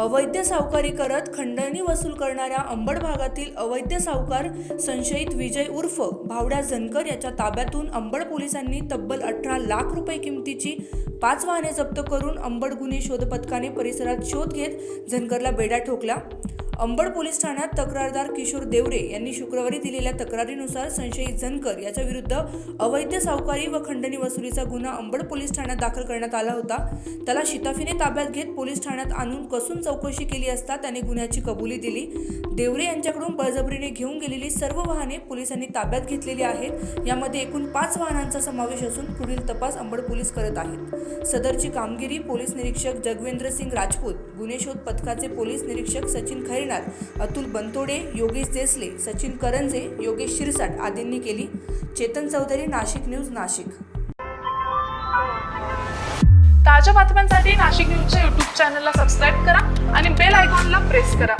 अवैध सावकारी करत खंडणी वसूल करणाऱ्या अंबड भागातील अवैध सावकार संशयित विजय उर्फ भावड्या जनकर याच्या ताब्यातून अंबड पोलिसांनी तब्बल अठरा लाख रुपये किमतीची पाच वाहने जप्त करून अंबड गुन्हे शोध पथकाने परिसरात शोध घेत जनकरला बेड्या ठोकला अंबड पोलीस ठाण्यात तक्रारदार किशोर देवरे यांनी शुक्रवारी दिलेल्या तक्रारीनुसार संशयित झनकर याच्या विरुद्ध अवैध सावकारी व खंडणी वसुलीचा गुन्हा अंबड पोलीस ठाण्यात दाखल करण्यात आला होता. त्याला शिताफीने ताब्यात घेत पोलीस ठाण्यात आणून कसून चौकशी केली असता त्याने गुन्ह्याची कबुली दिली. देवरे यांच्याकडून बळजबरीने घेऊन गेलेली सर्व वाहने पोलिसांनी ताब्यात घेतलेली आहेत. यामध्ये एकूण पाच वाहनांचा समावेश असून पुढील तपास अंबड पोलीस करत आहेत. सदरची कामगिरी पोलीस निरीक्षक जगवेंद्र सिंग राजपूत गुन्हे शोध पथकाचे पोलीस निरीक्षक सचिन खैरनार अतुल बनतोडे योगेश देसले सचिन करंजे योगेश शिरसाट आदींनी केली. चेतन चौधरी नाशिक न्यूज नाशिक. ताज्या बातम्यांसाठी नाशिक न्यूजच्या युट्यूब चॅनलला सबस्क्राईब करा आणि बेल आयकॉनला प्रेस करा.